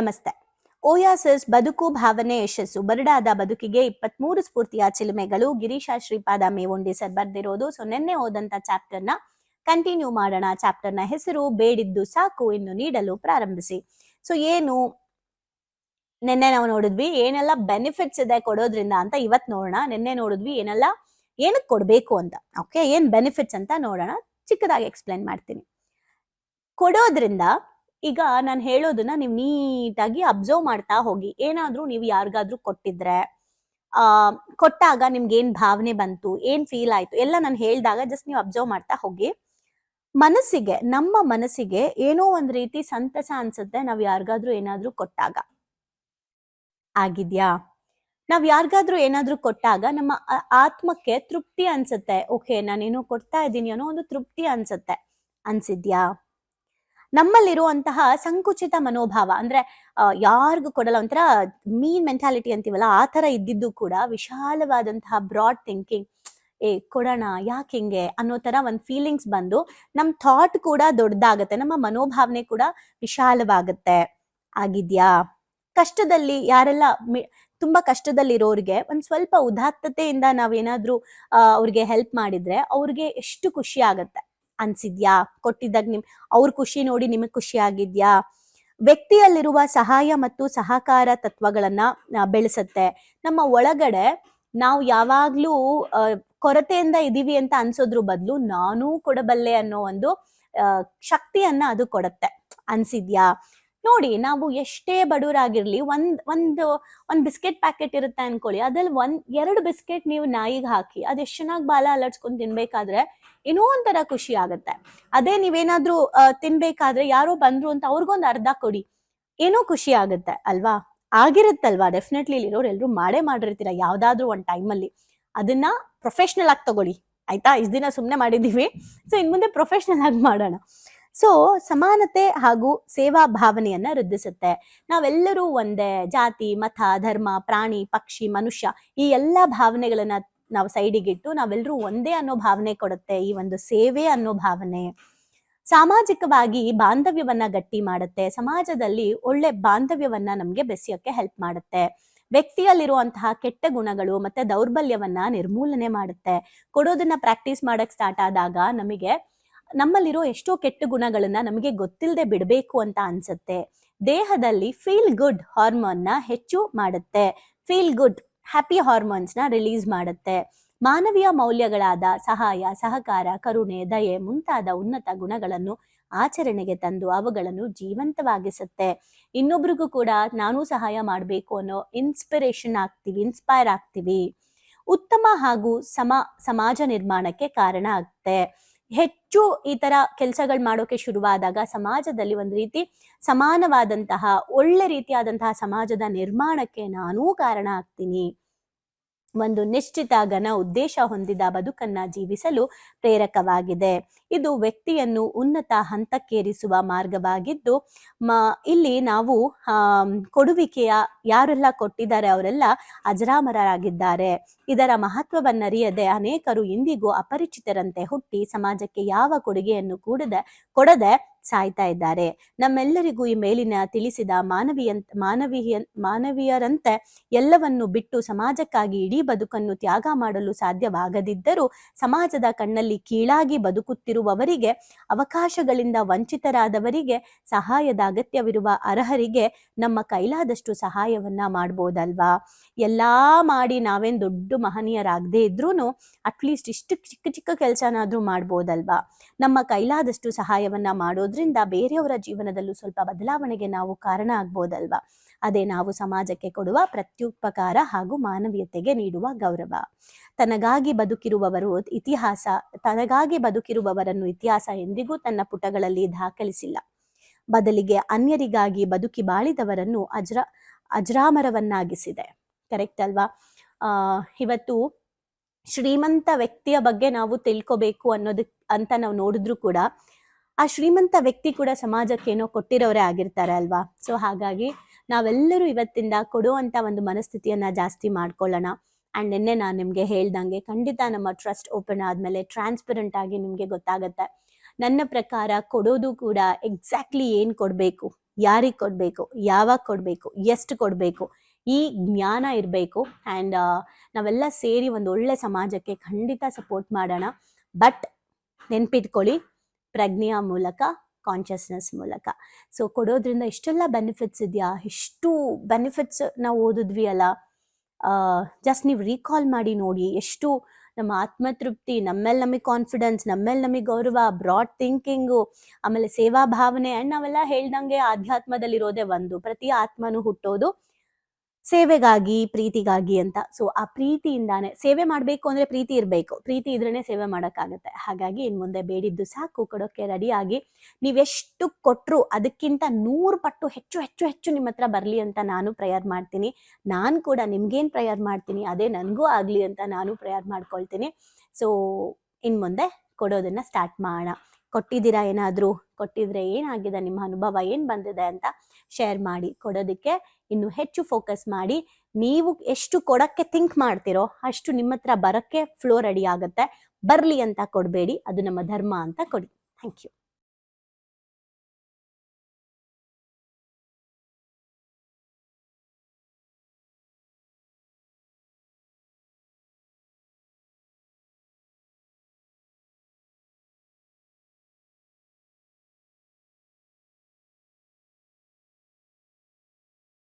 ನಮಸ್ತೆ. ಓಯಾಸಿಸ್ ಬದುಕು ಭಾವನೆ ಯಶಸ್ಸು. ಬರಡಾದ ಬದುಕಿಗೆ ಇಪ್ಪತ್ಮೂರು ಸ್ಫೂರ್ತಿಯ ಚಿಲುಮೆಗಳು. ಗಿರೀಶ ಶ್ರೀಪಾದ ಮೇವುಂಡಿ ಸರ್ ಬರ್ದಿರೋದು. ಸೊ, ನಿನ್ನೆ ಓದಂತ ಚಾಪ್ಟರ್ನ ಕಂಟಿನ್ಯೂ ಮಾಡೋಣ. ಚಾಪ್ಟರ್ನ ಹೆಸರು ಬೇಡಿದ್ದು ಸಾಕು ಇನ್ನು ನೀಡಲು ಪ್ರಾರಂಭಿಸಿ. ಸೊ, ಏನು ನಿನ್ನೆ ನಾವು ನೋಡಿದ್ವಿ, ಏನೆಲ್ಲ ಬೆನಿಫಿಟ್ಸ್ ಇದೆ ಕೊಡೋದ್ರಿಂದ ಅಂತ ಇವತ್ ನೋಡೋಣ. ನಿನ್ನೆ ನೋಡಿದ್ವಿ, ಏನೆಲ್ಲ ಏನಕ್ಕೆ ಕೊಡಬೇಕು ಅಂತ. ಓಕೆ ಏನ್ ಬೆನಿಫಿಟ್ಸ್ ಅಂತ ನೋಡೋಣ. ಚಿಕ್ಕದಾಗಿ ಎಕ್ಸ್ಪ್ಲೈನ್ ಮಾಡ್ತೀನಿ. ಕೊಡೋದ್ರಿಂದ ಈಗ ನಾನು ಹೇಳೋದನ್ನ ನೀವು ನೀಟಾಗಿ ಅಬ್ಸರ್ವ್ ಮಾಡ್ತಾ ಹೋಗಿ. ಏನಾದ್ರೂ ನೀವು ಯಾರಿಗಾದ್ರೂ ಕೊಟ್ಟಿದ್ರೆ, ಆ, ಕೊಟ್ಟಾಗ ನಿಮ್ಗೆ ಏನ್ ಭಾವನೆ ಬಂತು, ಏನ್ ಫೀಲ್ ಆಯ್ತು, ಎಲ್ಲ ನಾನು ಹೇಳ್ದಾಗ ಜಸ್ಟ್ ನೀವು ಅಬ್ಸರ್ವ್ ಮಾಡ್ತಾ ಹೋಗಿ. ಮನಸ್ಸಿಗೆ, ನಮ್ಮ ಮನಸ್ಸಿಗೆ ಏನೋ ಒಂದ್ ರೀತಿ ಸಂತಸ ಅನ್ಸುತ್ತೆ ನಾವ್ ಯಾರಿಗಾದ್ರೂ ಏನಾದ್ರೂ ಕೊಟ್ಟಾಗ. ಆಗಿದ್ಯಾ? ನಾವ್ ಯಾರಿಗಾದ್ರೂ ಏನಾದ್ರೂ ಕೊಟ್ಟಾಗ ನಮ್ಮ ಆತ್ಮಕ್ಕೆ ತೃಪ್ತಿ ಅನ್ಸುತ್ತೆ. ಓಕೆ, ನಾನೇನೋ ಕೊಡ್ತಾ ಇದ್ದೀನಿ ಅನ್ನೋ ಒಂದು ತೃಪ್ತಿ ಅನ್ಸುತ್ತೆ. ಅನ್ಸಿದ್ಯಾ? ನಮ್ಮಲ್ಲಿರುವಂತಹ ಸಂಕುಚಿತ ಮನೋಭಾವ, ಅಂದ್ರೆ ಯಾರಿಗೂ ಕೊಡಲ್ಲ, ಒಂಥರ ಮೀನ್ ಮೆಂಟಾಲಿಟಿ ಅಂತೀವಲ್ಲ, ಆ ತರ ಇದ್ದಿದ್ದು ಕೂಡ ವಿಶಾಲವಾದಂತಹ ಬ್ರಾಡ್ ಥಿಂಕಿಂಗ್ ಏ, ಕೊಡೋಣ, ಯಾಕೆ ಹಿಂಗೆ? ಅನ್ನೋ ತರ ಒಂದ್ ಫೀಲಿಂಗ್ಸ್ ಬಂದು, ನಮ್ ಥಾಟ್ ಕೂಡ ದೊಡ್ಡದಾಗತ್ತೆ, ನಮ್ಮ ಮನೋಭಾವನೆ ಕೂಡ ವಿಶಾಲವಾಗತ್ತೆ. ಆಗಿದ್ಯಾ? ಕಷ್ಟದಲ್ಲಿ ಯಾರೆಲ್ಲ ತುಂಬಾ ಕಷ್ಟದಲ್ಲಿರೋರ್ಗೆ ಒಂದ್ ಸ್ವಲ್ಪ ಉದಾತ್ತತೆಯಿಂದ ನಾವೇನಾದ್ರೂ ಅಹ್ ಅವ್ರಿಗೆ ಹೆಲ್ಪ್ ಮಾಡಿದ್ರೆ ಅವ್ರಿಗೆ ಎಷ್ಟು ಖುಷಿ ಆಗತ್ತೆ. ಅನ್ಸಿದ್ಯಾ? ಕೊಟ್ಟಿದ್ದಾಗ ನಿಮ್, ಅವ್ರ ಖುಷಿ ನೋಡಿ ನಿಮಗ್ ಖುಷಿ ಆಗಿದ್ಯಾ? ವ್ಯಕ್ತಿಯಲ್ಲಿರುವ ಸಹಾಯ ಮತ್ತು ಸಹಕಾರ ತತ್ವಗಳನ್ನ ಬೆಳೆಸತ್ತೆ. ನಮ್ಮ ಒಳಗಡೆ ನಾವು ಯಾವಾಗ್ಲೂ ಕೊರತೆಯಿಂದ ಇದೀವಿ ಅಂತ ಅನ್ಸೋದ್ರ ಬದಲು ನಾನೂ ಕೊಡಬಲ್ಲೆ ಅನ್ನೋ ಒಂದು ಶಕ್ತಿಯನ್ನ ಅದು ಕೊಡತ್ತೆ. ಅನ್ಸಿದ್ಯಾ? ನೋಡಿ ನಾವು ಎಷ್ಟೇ ಬಡವರಾಗಿರ್ಲಿ ಒಂದ್, ಒಂದು, ಒಂದ್ ಬಿಸ್ಕೆಟ್ ಪ್ಯಾಕೆಟ್ ಇರುತ್ತೆ ಅನ್ಕೊಳ್ಳಿ. ಅದ್ರಲ್ಲಿ ಒಂದ್, ಎರಡು ಬಿಸ್ಕೆಟ್ ನೀವು ನಾಯಿಗೆ ಹಾಕಿ ಅದ್ ಎಷ್ಟು ಚೆನ್ನಾಗಿ ಬಾಲ ಅಲರ್ಸ್ಕೊಂಡ್ ತಿನ್ಬೇಕಾದ್ರೆ ಏನೋ ಒಂಥರ ಖುಷಿ ಆಗತ್ತೆ. ಅದೇ ನೀವೇನಾದ್ರೂ ತಿನ್ಬೇಕಾದ್ರೆ ಯಾರೋ ಬಂದ್ರು ಅಂತ ಅವ್ರಿಗೊಂದು ಅರ್ಧ ಕೊಡಿ. ಏನೋ ಖುಷಿ ಆಗುತ್ತೆ, ಅಲ್ವಾ? ಆಗಿರುತ್ತಲ್ವಾ? ಡೆಫಿನೆಟ್ಲಿ ಇಲ್ಲಿರೋರು ಎಲ್ರು ಮಾಡೇ ಮಾಡಿರ್ತೀರ ಯಾವ್ದಾದ್ರು ಒಂದ್ ಟೈಮಲ್ಲಿ. ಅದನ್ನ ಪ್ರೊಫೆಷನಲ್ ಆಗಿ ತಗೊಳ್ಳಿ. ಆಯ್ತಾ? ಇಷ್ಟ ದಿನ ಸುಮ್ಮನೆ ಮಾಡಿದ್ದೀವಿ. ಸೊ ಇನ್ ಮುಂದೆ ಪ್ರೊಫೆಷನಲ್ ಆಗಿ ಮಾಡೋಣ. ಸೊ ಸಮಾನತೆ ಹಾಗೂ ಸೇವಾ ಭಾವನೆಯನ್ನ ವೃದ್ಧಿಸುತ್ತೆ. ನಾವೆಲ್ಲರೂ ಒಂದೇ ಜಾತಿ, ಮತ, ಧರ್ಮ, ಪ್ರಾಣಿ, ಪಕ್ಷಿ, ಮನುಷ್ಯ ಈ ಎಲ್ಲಾ ಭಾವನೆಗಳನ್ನ ನಾವು ಸೈಡಿಗಿಟ್ಟು ನಾವೆಲ್ಲರೂ ಒಂದೇ ಅನ್ನೋ ಭಾವನೆ ಕೊಡುತ್ತೆ ಈ ಒಂದು ಸೇವೆ ಅನ್ನೋ ಭಾವನೆ. ಸಾಮಾಜಿಕವಾಗಿ ಬಾಂಧವ್ಯವನ್ನ ಗಟ್ಟಿ ಮಾಡುತ್ತೆ. ಸಮಾಜದಲ್ಲಿ ಒಳ್ಳೆ ಬಾಂಧವ್ಯವನ್ನ ನಮ್ಗೆ ಬೆಸೆಯೋಕೆ ಹೆಲ್ಪ್ ಮಾಡುತ್ತೆ. ವ್ಯಕ್ತಿಯಲ್ಲಿರುವಂತಹ ಕೆಟ್ಟ ಗುಣಗಳು ಮತ್ತೆ ದೌರ್ಬಲ್ಯವನ್ನ ನಿರ್ಮೂಲನೆ ಮಾಡುತ್ತೆ. ಕೊಡೋದನ್ನ ಪ್ರಾಕ್ಟೀಸ್ ಮಾಡಕ್ ಸ್ಟಾರ್ಟ್ ಆದಾಗ ನಮಗೆ ನಮ್ಮಲ್ಲಿರೋ ಎಷ್ಟೋ ಕೆಟ್ಟ ಗುಣಗಳನ್ನ ನಮಗೆ ಗೊತ್ತಿಲ್ಲದೆ ಬಿಡಬೇಕು ಅಂತ ಅನ್ಸುತ್ತೆ. ದೇಹದಲ್ಲಿ ಫೀಲ್ ಗುಡ್ ಹಾರ್ಮೋನ್ನ ಹೆಚ್ಚು ಮಾಡುತ್ತೆ. ಫೀಲ್ ಗುಡ್ ಹ್ಯಾಪಿ ಹಾರ್ಮೋನ್ಸ್ನ ರಿಲೀಸ್ ಮಾಡುತ್ತೆ. ಮಾನವೀಯ ಮೌಲ್ಯಗಳಾದ ಸಹಾಯ, ಸಹಕಾರ, ಕರುಣೆ, ದಯೆ ಮುಂತಾದ ಉನ್ನತ ಗುಣಗಳನ್ನು ಆಚರಣೆಗೆ ತಂದು ಅವುಗಳನ್ನು ಜೀವಂತವಾಗಿಸುತ್ತೆ. ಇನ್ನೊಬ್ರಿಗೂ ಕೂಡ ನಾನು ಸಹಾಯ ಮಾಡಬೇಕು ಅನ್ನೋ ಇನ್ಸ್ಪಿರೇಷನ್ ಆಗ್ತೀವಿ ಇನ್ಸ್ಪೈರ್ ಆಗ್ತೀವಿ. ಉತ್ತಮ ಹಾಗೂ ಸಮ, ಸಮಾಜ ನಿರ್ಮಾಣಕ್ಕೆ ಕಾರಣ ಆಗುತ್ತೆ ಹೆಚ್ಚು ಈ ತರ ಕೆಲಸಗಳು ಮಾಡೋಕೆ ಶುರುವಾದಾಗ ಸಮಾಜದಲ್ಲಿ ಒಂದು ರೀತಿ ಸಮಾನವಾದಂತಹ ಒಳ್ಳೆ ರೀತಿಯಾದಂತಹ ಸಮಾಜದ ನಿರ್ಮಾಣಕ್ಕೆ ನಾನೂ ಕಾರಣ ಆಗ್ತೀನಿ. ಒಂದು ನಿಶ್ಚಿತ ಘನ ಉದ್ದೇಶ ಹೊಂದಿದ ಬದುಕನ್ನ ಜೀವಿಸಲು ಪ್ರೇರಕವಾಗಿದೆ. ಇದು ವ್ಯಕ್ತಿಯನ್ನು ಉನ್ನತ ಹಂತಕ್ಕೇರಿಸುವ ಮಾರ್ಗವಾಗಿದ್ದು, ಮ, ಇಲ್ಲಿ ನಾವು ಕೊಡುವಿಕೆಯ ಯಾರೆಲ್ಲ ಕೊಟ್ಟಿದ್ದಾರೆ ಅವರೆಲ್ಲ ಅಜರಾಮರಾಗಿದ್ದಾರೆ ಇದರ ಮಹತ್ವವನ್ನರಿಯದೆ ಅನೇಕರು ಇಂದಿಗೂ ಅಪರಿಚಿತರಂತೆ ಹುಟ್ಟಿ ಸಮಾಜಕ್ಕೆ ಯಾವ ಕೊಡುಗೆಯನ್ನು ಕೂಡದೆ, ಕೊಡದೆ ಸಾಯ್ತಾ ಇದ್ದಾರೆ. ನಮ್ಮೆಲ್ಲರಿಗೂ ಈ ಮೇಲಿನ ತಿಳಿಸಿದ ಮಾನವೀಯ ಮಾನವೀಯ ಮಾನವೀಯರಂತೆ ಎಲ್ಲವನ್ನು ಬಿಟ್ಟು ಸಮಾಜಕ್ಕಾಗಿ ಇಡೀ ಬದುಕನ್ನು ತ್ಯಾಗ ಮಾಡಲು ಸಾಧ್ಯವಾಗದಿದ್ದರೂ ಸಮಾಜದ ಕಣ್ಣಲ್ಲಿ ಕೀಳಾಗಿ ಬದುಕುತ್ತಿರುವವರಿಗೆ, ಅವಕಾಶಗಳಿಂದ ವಂಚಿತರಾದವರಿಗೆ, ಸಹಾಯದ ಅಗತ್ಯವಿರುವ ಅರ್ಹರಿಗೆ ನಮ್ಮ ಕೈಲಾದಷ್ಟು ಸಹಾಯವನ್ನ ಮಾಡ್ಬೋದಲ್ವಾ? ಎಲ್ಲಾ ಮಾಡಿ ನಾವೇನ್ ದೊಡ್ಡ ಮಹನೀಯರಾಗದೇ ಇದ್ರೂ ಅಟ್ಲೀಸ್ಟ್ ಇಷ್ಟು ಚಿಕ್ಕ ಚಿಕ್ಕ ಕೆಲಸನಾದ್ರೂ ಮಾಡ್ಬೋದಲ್ವಾ? ನಮ್ಮ ಕೈಲಾದಷ್ಟು ಸಹಾಯವನ್ನ ಮಾಡೋದ್ರಿಂದ ಬೇರೆಯವರ ಜೀವನದಲ್ಲೂ ಸ್ವಲ್ಪ ಬದಲಾವಣೆಗೆ ನಾವು ಕಾರಣ ಆಗ್ಬೋದಲ್ವಾ? ಅದೇ ನಾವು ಸಮಾಜಕ್ಕೆ ಕೊಡುವ ಪ್ರತ್ಯುಪಕಾರ ಹಾಗೂ ಮಾನವೀಯತೆಗೆ ನೀಡುವ ಗೌರವ. ತನಗಾಗಿ ಬದುಕಿರುವವರು ಇತಿಹಾಸ, ತನಗಾಗಿ ಬದುಕಿರುವವರನ್ನು ಇತಿಹಾಸ ಎಂದಿಗೂ ತನ್ನ ಪುಟಗಳಲ್ಲಿ ದಾಖಲಿಸಿಲ್ಲ. ಬದಲಿಗೆ ಅನ್ಯರಿಗಾಗಿ ಬದುಕಿ ಬಾಳಿದವರನ್ನು ಅಜ್ರ, ಅಜ್ರಾಮರವನ್ನಾಗಿಸಿದೆ. ಕರೆಕ್ಟ್ ಅಲ್ವಾ? ಆ, ಇವತ್ತು ಶ್ರೀಮಂತ ವ್ಯಕ್ತಿಯ ಬಗ್ಗೆ ನಾವು ತಿಳ್ಕೊಬೇಕು ಅನ್ನೋದಕ್ ಅಂತ ನಾವು ನೋಡಿದ್ರು ಕೂಡ ಆ ಶ್ರೀಮಂತ ವ್ಯಕ್ತಿ ಕೂಡ ಸಮಾಜಕ್ಕೆ ಏನೋ ಕೊಟ್ಟಿರೋರೇ ಆಗಿರ್ತಾರೆ ಅಲ್ವಾ? ಸೊ ಹಾಗಾಗಿ ನಾವೆಲ್ಲರೂ ಇವತ್ತಿಂದ ಕೊಡುವಂತ ಒಂದು ಮನಸ್ಥಿತಿಯನ್ನ ಜಾಸ್ತಿ ಮಾಡ್ಕೊಳ್ಳೋಣ. ಅಂಡ್ ನಿನ್ನೆ ನಾನು ನಿಮ್ಗೆ ಹೇಳ್ದಂಗೆ ಖಂಡಿತ ನಮ್ಮ ಟ್ರಸ್ಟ್ ಓಪನ್ ಆದ್ಮೇಲೆ ಟ್ರಾನ್ಸ್ಪರೆಂಟ್ ಆಗಿ ನಿಮ್ಗೆ ಗೊತ್ತಾಗತ್ತೆ. ನನ್ನ ಪ್ರಕಾರ ಕೊಡೋದು ಕೂಡ ಎಕ್ಸಾಕ್ಟ್ಲಿ ಏನ್ ಕೊಡ್ಬೇಕು? ಯಾರಿಗೆ ಕೊಡಬೇಕು? ಯಾವಾಗ ಕೊಡಬೇಕು? ಎಷ್ಟು ಕೊಡಬೇಕು? ಈ ಜ್ಞಾನ ಇರಬೇಕು. ಆ್ಯಂಡ್ ನಾವೆಲ್ಲ ಸೇರಿ ಒಂದು ಒಳ್ಳೆ ಸಮಾಜಕ್ಕೆ ಖಂಡಿತ ಸಪೋರ್ಟ್ ಮಾಡೋಣ. ಬಟ್ ನೆನ್ಪಿಟ್ಕೊಳ್ಳಿ ಪ್ರಜ್ಞೆಯ ಮೂಲಕ ಕಾನ್ಷಿಯಸ್ನೆಸ್ ಮೂಲಕ. ಸೊ ಕೊಡೋದ್ರಿಂದ ಇಷ್ಟೆಲ್ಲ ಬೆನಿಫಿಟ್ಸ್ ಇದೆಯಾ? ಎಷ್ಟು ಬೆನಿಫಿಟ್ಸ್ ನಾವು ಓದಿದ್ವಿ ಅಲ್ಲ? ಜಸ್ಟ್ ನೀವು ರೀಕಾಲ್ ಮಾಡಿ ನೋಡಿ. ಎಷ್ಟು ನಮ್ಮ ಆತ್ಮತೃಪ್ತಿ, ನಮ್ಮೇಲೆ ನಮಗೆ ಕಾನ್ಫಿಡೆನ್ಸ್ ನಮ್ಮೇಲೆ ನಮಗೆ ಗೌರವ ಬ್ರಾಡ್ ಥಿಂಕಿಂಗು ಆಮೇಲೆ ಸೇವಾ ಭಾವನೆ ಆ್ಯಂಡ್ ನಾವೆಲ್ಲ ಹೇಳ್ದಂಗೆ ಆಧ್ಯಾತ್ಮದಲ್ಲಿರೋದೇ ಒಂದು. ಪ್ರತಿ ಆತ್ಮನೂ ಹುಟ್ಟೋದು ಸೇವೆಗಾಗಿ, ಪ್ರೀತಿಗಾಗಿ ಅಂತ. ಸೊ ಆ ಪ್ರೀತಿಯಿಂದಾನೆ ಸೇವೆ ಮಾಡಬೇಕು ಅಂದ್ರೆ ಪ್ರೀತಿ ಇರಬೇಕು. ಪ್ರೀತಿ ಇದ್ರೇನೆ ಸೇವೆ ಮಾಡೋಕ್ಕಾಗತ್ತೆ. ಹಾಗಾಗಿ ಇನ್ ಮುಂದೆ ಬೇಡಿದ್ದು ಸಾಕು, ಕೊಡೋಕೆ ರೆಡಿಯಾಗಿ ನೀವೆಷ್ಟು ಕೊಟ್ಟರು ಅದಕ್ಕಿಂತ ನೂರು ಪಟ್ಟು ಹೆಚ್ಚು ಹೆಚ್ಚು ಹೆಚ್ಚು ನಿಮ್ಮ ಹತ್ರ ಬರಲಿ ಅಂತ ನಾನು ಪ್ರೇಯರ್ ಮಾಡ್ತೀನಿ. ನಾನು ಕೂಡ ನಿಮ್ಗೇನು ಪ್ರೇಯರ್ ಮಾಡ್ತೀನಿ, ಅದೇ ನನಗೂ ಆಗಲಿ ಅಂತ ನಾನು ಪ್ರೇಯರ್ ಮಾಡ್ಕೊಳ್ತೀನಿ. ಸೊ ಇನ್ ಮುಂದೆ ಕೊಡೋದನ್ನ ಸ್ಟಾರ್ಟ್ ಮಾಡೋಣ. ಕೊಟ್ಟಿದ್ದೀರಾ? ಏನಾದರೂ ಕೊಟ್ಟಿದ್ರೆ ಏನಾಗಿದೆ? ನಿಮ್ಮ ಅನುಭವ ಏನು ಬಂದಿದೆ ಅಂತ ಶೇರ್ ಮಾಡಿ, ಕೊಡೋದಕ್ಕೆ ಇನ್ನು ಹೆಚ್ಚು ಫೋಕಸ್ ಮಾಡಿ. ನೀವು ಎಷ್ಟು ಕೊಡಕ್ಕೆ ಥಿಂಕ್ ಮಾಡ್ತಿರೋ ಅಷ್ಟು ನಿಮ್ಮ ಹತ್ರ ಬರೋಕ್ಕೆ ಫ್ಲೋ ರೆಡಿ ಆಗುತ್ತೆ. ಬರಲಿ ಅಂತ ಕೊಡಬೇಡಿ. ಅದು ನಮ್ಮ ಧರ್ಮ ಅಂತ ಕೊಡಿ. Thank you